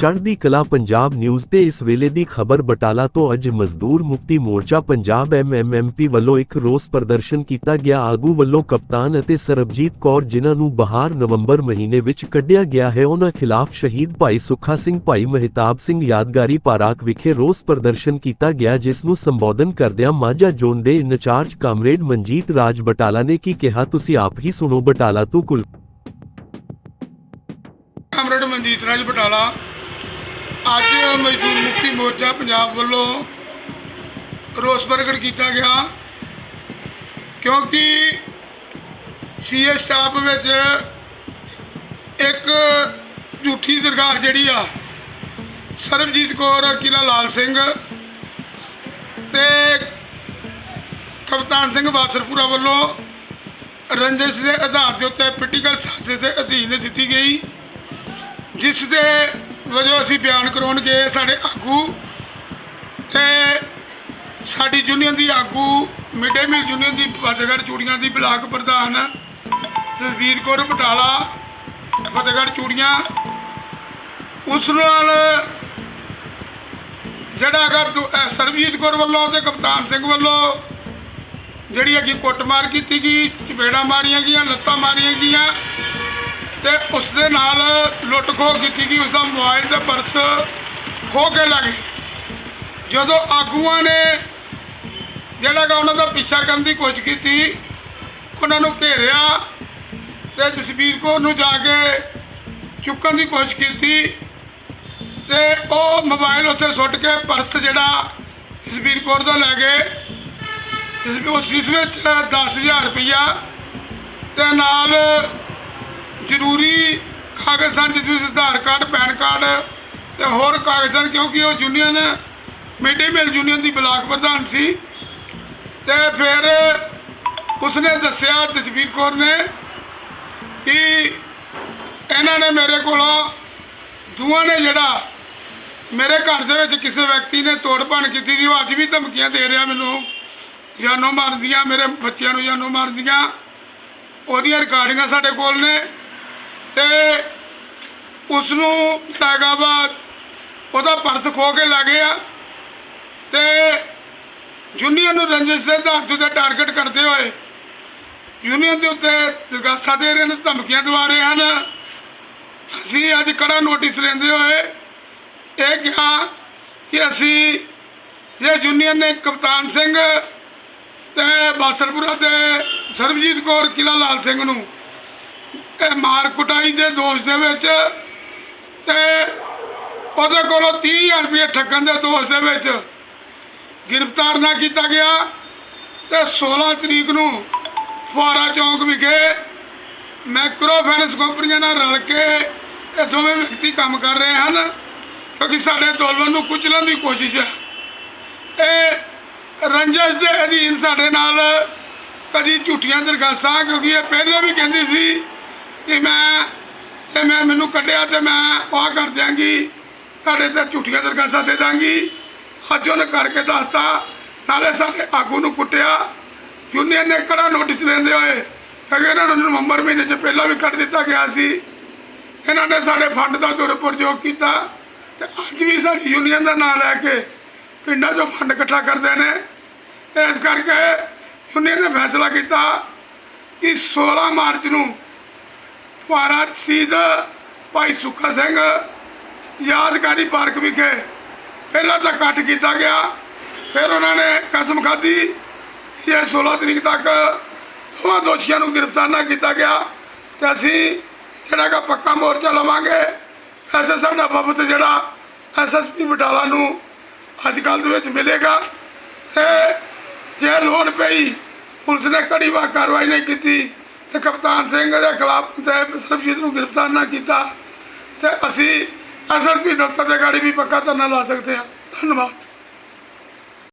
ਚੜ੍ਹਦੀ ਕਲਾ ਪੰਜਾਬ ਨਿਊਜ਼ ਤੇ ਇਸ ਵੇਲੇ ਦੀ ਖਬਰ ਬਟਾਲਾ ਤੋਂ ਅੱਜ ਮਜ਼ਦੂਰ ਮੁਕਤੀ ਮੋਰਚਾ ਪੰਜਾਬ ਐਮਐਮਐਮਪੀ ਵੱਲੋਂ ਇੱਕ ਰੋਸ ਪ੍ਰਦਰਸ਼ਨ ਕੀਤਾ ਗਿਆ। ਆਗੂ ਵੱਲੋਂ ਕਪਤਾਨ ਅਤੇ ਸਰਬਜੀਤ ਕੌਰ ਜਿਨ੍ਹਾਂ ਨੂੰ ਬਹਾਰ ਨਵੰਬਰ ਮਹੀਨੇ ਵਿੱਚ ਕੱਢਿਆ ਗਿਆ ਹੈ ਉਹਨਾਂ ਖਿਲਾਫ ਸ਼ਹੀਦ ਭਾਈ ਸੁੱਖਾ ਸਿੰਘ, ਭਾਈ ਮਹਿਤਾਬ ਸਿੰਘ ਯਾਦਗਾਰੀ ਪਾਰਾਕ ਵਿਖੇ ਰੋਸ ਪ੍ਰਦਰਸ਼ਨ ਕੀਤਾ ਗਿਆ, ਜਿਸ ਨੂੰ ਸੰਬੋਧਨ ਕਰਦਿਆਂ ਮਾਝਾ ਜ਼ੋਨ ਦੇ ਇੰਚਾਰਜ ਕਾਮਰੇਡ ਮਨਜੀਤ ਰਾਜ ਬਟਾਲਾ ਨੇ ਕੀ ਕਿਹਾ, ਤੁਸੀਂ ਆਪ ਹੀ ਸੁਣੋ ਬਟਾਲਾ ਤੋਂ ਕੁਲ ਕਾਮਰੇਡ ਮਨਜੀਤ ਰਾਜ ਬਟਾਲਾ। ਅੱਜ ਮਜ਼ਦੂਰ ਮੁਕਤੀ ਮੋਰਚਾ ਪੰਜਾਬ ਵੱਲੋਂ ਰੋਸ ਪ੍ਰਗਟ ਕੀਤਾ ਗਿਆ। ਕਿਉਂਕਿ ਸੀਏ ਸਟਾਫ ਵਿੱਚ ਇੱਕ ਝੂਠੀ ਦਰਗਾਹ ਜਿਹੜੀ ਆ, ਸਰਬਜੀਤ ਕੌਰ ਕਿਲਾ ਲਾਲ ਸਿੰਘ ਤੇ ਕਪਤਾਨ ਸਿੰਘ ਬਾਸਰਪੁਰਾ ਵੱਲੋਂ ਰੰਜਿਸ਼ ਦੇ ਆਧਾਰ ਦੇ ਉੱਤੇ ਪੋਲੀਟੀਕਲ ਸਾਜ਼ਿਸ਼ ਦੇ ਅਧੀਨ ਦਿੱਤੀ ਗਈ, ਜਿਸ ਦੇ ਵਜੋਂ ਅਸੀਂ ਬਿਆਨ ਕਰਾਉਣ ਗਏ ਸਾਡੇ ਆਗੂ ਤੇ ਸਾਡੀ ਯੂਨੀਅਨ ਦੀ ਆਗੂ, ਮਿਡੇ ਮਿਲ ਯੂਨੀਅਨ ਦੀ ਫਤਿਹਗੜ੍ਹ ਚੂੜੀਆਂ ਦੀ ਬਲਾਕ ਪ੍ਰਧਾਨ ਤਸਵੀਰ ਕੌਰ ਬਟਾਲਾ, ਫਤਿਹਗੜ੍ਹ ਚੂੜੀਆਂ। ਉਸ ਨਾਲ ਜਿਹੜਾ ਹੈਗਾ ਸਰਬਜੀਤ ਕੌਰ ਵੱਲੋਂ ਤੇ ਕਪਤਾਨ ਸਿੰਘ ਵੱਲੋਂ ਜਿਹੜੀ ਹੈਗੀ ਕੁੱਟਮਾਰ ਕੀਤੀ ਗਈ, ਚਪੇੜਾਂ ਮਾਰੀਆਂ ਗਈਆਂ, ਲੱਤਾਂ ਮਾਰੀਆਂ ਗਈਆਂ। ਤੇ ਉਸ ਦੇ ਨਾਲ ਲੁੱਟ ਖੋਹ ਕੀਤੀ ਗਈ ਉਸ ਦਾ ਮੋਬਾਈਲ ਤੇ ਪਰਸ ਖੋਹ ਕੇ ਲੈ ਗਏ ਜਦੋਂ ਆਗੂਆਂ ਨੇ ਜਿਹੜਾ ਗਾ ਉਹਨਾਂ ਦਾ ਪਿੱਛਾ ਕਰਨ ਦੀ ਕੋਸ਼ਿਸ਼ ਕੀਤੀ, ਉਹਨਾਂ ਨੂੰ ਘੇਰਿਆ ਤੇ ਜਸਬੀਰ ਕੌਰ ਨੂੰ ਜਾ ਕੇ ਚੁੱਕਣ ਦੀ ਕੋਸ਼ਿਸ਼ ਕੀਤੀ ਤੇ ਉਹ ਮੋਬਾਈਲ ਉੱਥੇ ਸੁੱਟ ਕੇ ਪਰਸ ਜਿਹੜਾ ਜਸਬੀਰ ਕੌਰ ਦਾ ਲੈ ਗਏ। ਇਸ ਉਸ ਇਸ ਵਿੱਚ 10000 ਰੁਪਈਆ ਤੇ ਨਾਲ ਜ਼ਰੂਰੀ ਕਾਗਜ਼ ਸਨ ਜਿਸ ਵਿੱਚ ਆਧਾਰ ਕਾਰਡ, ਪੈਨ ਕਾਰਡ ਤੇ ਹੋਰ ਕਾਗਜ਼ ਸਨ ਕਿਉਂਕਿ ਉਹ ਯੂਨੀਅਨ ਮਿਡੇ ਮਿਲ ਯੂਨੀਅਨ ਦੀ ਬਲਾਕ ਪ੍ਰਧਾਨ ਸੀ। ਤੇ ਫਿਰ ਉਸਨੇ ਦੱਸਿਆ ਜਸਵੀਰ ਕੌਰ ਨੇ ਕਿ ਇਹਨਾਂ ਨੇ ਮੇਰੇ ਕੋਲੋਂ ਦੋਵਾਂ ਨੇ ਜਿਹੜਾ ਮੇਰੇ ਘਰ ਦੇ ਵਿੱਚ ਕਿਸੇ ਵਿਅਕਤੀ ਨੇ ਤੋੜ ਭੰਨ ਕੀਤੀ ਸੀ, ਉਹ ਅੱਜ ਵੀ ਧਮਕੀਆਂ ਦੇ ਰਿਹਾ ਮੈਨੂੰ। ਜਾਨੋਂ ਮਾਰਦੀਆਂ ਮੇਰੇ ਬੱਚਿਆਂ ਨੂੰ ਜਾਨੋਂ ਮਾਰਦੀਆਂ ਉਹਦੀਆਂ ਰਿਕਾਰਡਿੰਗਾਂ ਸਾਡੇ ਕੋਲ ਨੇ। ਤੇ ਉਸ ਨੂੰ ਹੈਗਾ ਉਹਦਾ ਪਰਸ ਖੋ ਕੇ ਲੈ ਗਏ ਆ ਤੇ ਯੂਨੀਅਨ ਨੂੰ ਰੰਜਿਸ਼ ਦੇ ਆਧਾਰ ਤੇ ਟਾਰਗੇਟ ਕਰਦੇ ਹੋਏ ਯੂਨੀਅਨ ਦੇ ਉੱਤੇ ਦਰਗਾਸਾ ਦੇ ਰਹੇ ਨੇ, ਧਮਕੀਆਂ ਦਵਾ ਰਹੇ ਹਨ। ਅਸੀਂ ਅੱਜ ਕੜਾ ਨੋਟਿਸ ਲੈਂਦੇ ਹੋਏ ਇਹ ਕਿਹਾ ਕਿ ਅਸੀਂ ਇਹ ਯੂਨੀਅਨ ਨੇ ਕਪਤਾਨ ਸਿੰਘ ਤੇ ਬਾਸਰਪੁਰਾ ਤੇ ਸਰਬਜੀਤ ਕੌਰ ਕਿਲਾ ਲਾਲ ਸਿੰਘ ਨੂੰ ਇਹ ਮਾਰ ਕੁਟਾਈ ਦੇ ਦੋਸ਼ ਦੇ ਵਿੱਚ ਤੇ ਉਹਦੇ ਕੋਲੋਂ 30000 ਰੁਪਏ ਠੱਗਣ ਦੇ ਦੋਸ਼ ਦੇ ਵਿੱਚ ਗ੍ਰਿਫਤਾਰ ਨਾ ਕੀਤਾ ਗਿਆ ਤੇ 16 ਤਰੀਕ ਨੂੰ ਫੁਆਰਾ ਚੌਂਕ ਵਿਖੇ ਮੈਕਰੋ ਫਾਈਨੈਂਸ ਕੰਪਨੀਆਂ ਨਾਲ ਰਲ ਕੇ ਇਹ ਦੋਵੇਂ ਵਿਅਕਤੀ ਕੰਮ ਕਰ ਰਹੇ ਹਨ, ਕਿਉਂਕਿ ਸਾਡੇ ਅੰਦੋਲਨ ਨੂੰ ਕੁਚਲਣ ਦੀ ਕੋਸ਼ਿਸ਼ ਹੈ। ਇਹ ਰੰਜਸ ਦੇ ਅਧੀਨ ਸਾਡੇ ਨਾਲ ਕਦੀ ਝੂਠੀਆਂ ਦਰਗਾਸਾਂ ਕਿਉਂਕਿ ਇਹ ਪਹਿਲਾਂ ਵੀ ਕਹਿੰਦੀ ਸੀ ਕਿ ਮੈਂ, ਤੇ ਮੈਂ ਮੈਨੂੰ ਕੱਢਿਆ ਤੇ ਮੈਂ ਆਹ ਕਰ ਦਿਆਂਗੀ। ਤੁਹਾਡੇ ਤੇ ਝੂਠੀਆਂ ਦਰਖਾਸਤਾਂ ਦੇ ਦਾਂਗੀ। ਅੱਜ ਉਹਨੇ ਕਰਕੇ ਦੱਸਤਾ, ਨਾਲੇ ਸਾਡੇ ਆਗੂ ਨੂੰ ਕੁੱਟਿਆ। ਯੂਨੀਅਨ ਨੇ ਕਿਹੜਾ ਨੋਟਿਸ ਲੈਂਦੇ ਹੋਏ? ਕਿ ਇਹਨਾਂ ਨੂੰ ਨਵੰਬਰ ਮਹੀਨੇ 'ਚ ਪਹਿਲਾਂ ਵੀ ਕੱਢ ਦਿੱਤਾ ਗਿਆ ਸੀ। ਇਹਨਾਂ ਨੇ ਸਾਡੇ ਫੰਡ ਦਾ ਦੁਰਪ੍ਰਯੋਗ ਕੀਤਾ। ਤੇ ਅੱਜ ਵੀ ਸਾਡੀ ਯੂਨੀਅਨ ਦਾ ਨਾਂ ਲੈ ਕੇ ਪਿੰਡਾਂ 'ਚੋਂ ਫੰਡ ਇਕੱਠਾ ਕਰਦੇ ਨੇ। ਇਸ ਕਰਕੇ ਯੂਨੀਅਨ ਨੇ ਫੈਸਲਾ ਕੀਤਾ ਕਿ 16 ਮਾਰਚ ਨੂੰ ਫੁਆਰਾ ਸ਼ਹੀਦ ਭਾਈ ਸੁੱਖਾ ਸਿੰਘ, ਯਾਦਗਾਰੀ ਪਾਰਕ ਵਿਖੇ ਪਹਿਲਾਂ ਤਾਂ ਇਕੱਠ ਕੀਤਾ ਗਿਆ, ਫਿਰ ਉਹਨਾਂ ਨੇ ਕਸਮ ਖਾਧੀ ਕਿ ਇਹ 16 ਤਰੀਕ ਤੱਕ ਦੋਵਾਂ ਦੋਸ਼ੀਆਂ ਨੂੰ ਗ੍ਰਿਫਤਾਰ ਨਾ ਕੀਤਾ ਗਿਆ ਤੇ ਅਸੀਂ ਜਿਹੜਾ ਕਿ ਪੱਕਾ ਮੋਰਚਾ ਲਵਾਂਗੇ। ਐਸੇ ਦਾ ਵਫਦ ਜਿਹੜਾ ਐਸਐਸਪੀ ਬਟਾਲਾ ਨੂੰ ਅੱਜ ਕੱਲ੍ਹ ਦੇ ਵਿੱਚ ਮਿਲੇਗਾ ਤੇ ਜੇ ਲੋੜ ਪਈ, ਪੁਲਿਸ ਨੇ ਕੜੀ ਵਾਰ ਕਾਰਵਾਈ ਨਹੀਂ ਕੀਤੀ ਤੇ ਕਪਤਾਨ ਸਿੰਘ ਦੇ ਖਿਲਾਫ ਤੇ ਸਰਬਜੀਤ ਨੂੰ ਗ੍ਰਿਫਤਾਰ ਨਾ ਕੀਤਾ ਤੇ ਅਸੀਂ ਐਸਐਸਪੀ ਦਫ਼ਤਰ ਦੇ ਗਾੜੀ ਵੀ ਪੱਕਾ ਧਰਨਾ ਲਾ ਸਕਦੇ ਹਾਂ। ਧੰਨਵਾਦ।